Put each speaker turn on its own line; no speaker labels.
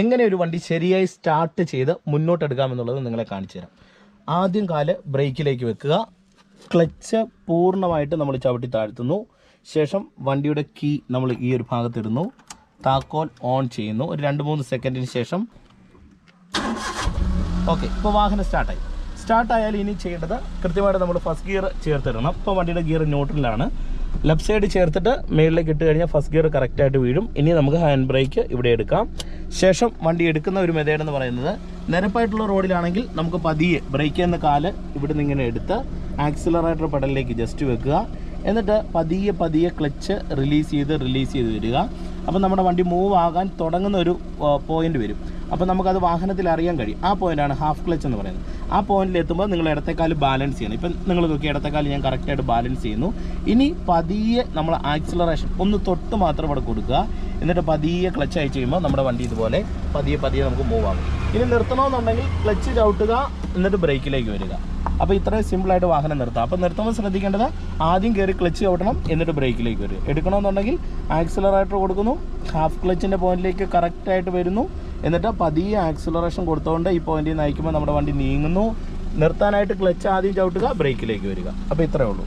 എങ്ങനെ ഒരു വണ്ടി ശരിയായി സ്റ്റാർട്ട് ചെയ്ത് മുന്നോട്ടെടുക്കാമെന്നുള്ളത് നിങ്ങളെ കാണിച്ചു തരാം. ആദ്യം കാൽ ബ്രേക്കിലേക്ക് വെക്കുക. ക്ലച്ച് പൂർണമായിട്ട് നമ്മൾ ചവിട്ടി താഴ്ത്തുന്നു. ശേഷം വണ്ടിയുടെ കീ നമ്മൾ ഈ ഒരു ഭാഗത്തിടുന്നു. താക്കോൽ ഓൺ ചെയ്യുന്നു. ഒരു രണ്ട് മൂന്ന് സെക്കൻഡിന് ശേഷം ഓക്കെ ഇപ്പോൾ വാഹനം സ്റ്റാർട്ടായി സ്റ്റാർട്ടായാൽ ഇനി ചെയ്യേണ്ടത് കൃത്യമായിട്ട് നമ്മൾ ഫസ്റ്റ് ഗിയർ ചേർത്തിടണം. ഇപ്പോൾ വണ്ടിയുടെ ഗിയർ ന്യൂട്രലാണ് ലെഫ്റ്റ് സൈഡ് ചേർത്തിട്ട് മേളിലേക്ക് ഇട്ട് കഴിഞ്ഞാൽ ഫസ്റ്റ് ഗിയർ കറക്റ്റായിട്ട് വീഴും. ഇനി നമുക്ക് ഹാൻഡ് ബ്രേക്ക് ഇവിടെ എടുക്കാം. ശേഷം വണ്ടി എടുക്കുന്ന ഒരു മെത്തേഡ് എന്ന് പറയുന്നത് നിരപ്പായിട്ടുള്ള റോഡിലാണെങ്കിൽ നമുക്ക് പതിയെ ബ്രേക്ക് ചെയ്യുന്ന കാൽ ഇവിടുന്ന് ഇങ്ങനെ എടുത്ത് ആക്സിലറേറ്റർ പെടലിലേക്ക് ജസ്റ്റ് വെക്കുക. എന്നിട്ട് പതിയെ പതിയെ ക്ലച്ച് റിലീസ് ചെയ്ത് റിലീസ് ചെയ്ത് വരിക. അപ്പം നമ്മുടെ വണ്ടി മൂവ് ആകാൻ തുടങ്ങുന്ന ഒരു പോയിന്റ് വരും. അപ്പോൾ നമുക്കത് വാഹനത്തിൽ അറിയാൻ കഴിയും. ആ പോയിന്റാണ് ഹാഫ് ക്ലച്ച് എന്ന് പറയുന്നത്. ആ പോയിന്റിൽ എത്തുമ്പോൾ നിങ്ങൾ ഇടത്തേക്കാൾ ബാലൻസ് ചെയ്യണം. ഇപ്പം നിങ്ങൾ നോക്കി ഇടത്തേക്കാൾ ഞാൻ കറക്റ്റായിട്ട് ബാലൻസ് ചെയ്യുന്നു. ഇനി പതിയെ നമ്മൾ ആക്സിലറേഷൻ ഒന്ന് തൊട്ട് മാത്രം ഇവിടെ കൊടുക്കുക. എന്നിട്ട് പതിയെ ക്ലച്ച് അയച്ച് കഴിയുമ്പോൾ നമ്മുടെ വണ്ടി ഇതുപോലെ പതിയെ പതിയെ നമുക്ക് മൂവ് ആകും. ഇനി നിർത്തണമെന്നുണ്ടെങ്കിൽ ക്ലച്ച് ചവിട്ടുക എന്നിട്ട് ബ്രേക്കിലേക്ക് വരിക. അപ്പോൾ ഇത്രയും സിമ്പിളായിട്ട് വാഹനം നിർത്താം. അപ്പോൾ നിർത്തുമ്പോൾ ശ്രദ്ധിക്കേണ്ടത് ആദ്യം കയറി ക്ലച്ച് ചവിട്ടണം എന്നിട്ട് ബ്രേക്കിലേക്ക് വരും എടുക്കണമെന്നുണ്ടെങ്കിൽ ആക്സിലറേറ്റർ കൊടുക്കുന്നു. ഹാഫ് ക്ലച്ചിന്റെ പോയിന്റിലേക്ക് കറക്റ്റായിട്ട് വരുന്നു. എന്നിട്ട് പതിയെ ആക്സിലറേഷൻ കൊടുത്തുകൊണ്ട് ഈ പോയിന്റിൽ നയിക്കുമ്പോൾ നമ്മുടെ വണ്ടി നീങ്ങുന്നു. നിർത്താനായിട്ട് ക്ലച്ച് ആദ്യം ചവിട്ടുക ബ്രേക്കിലേക്ക് വരിക. അപ്പോൾ ഇത്രയേ ഉള്ളൂ.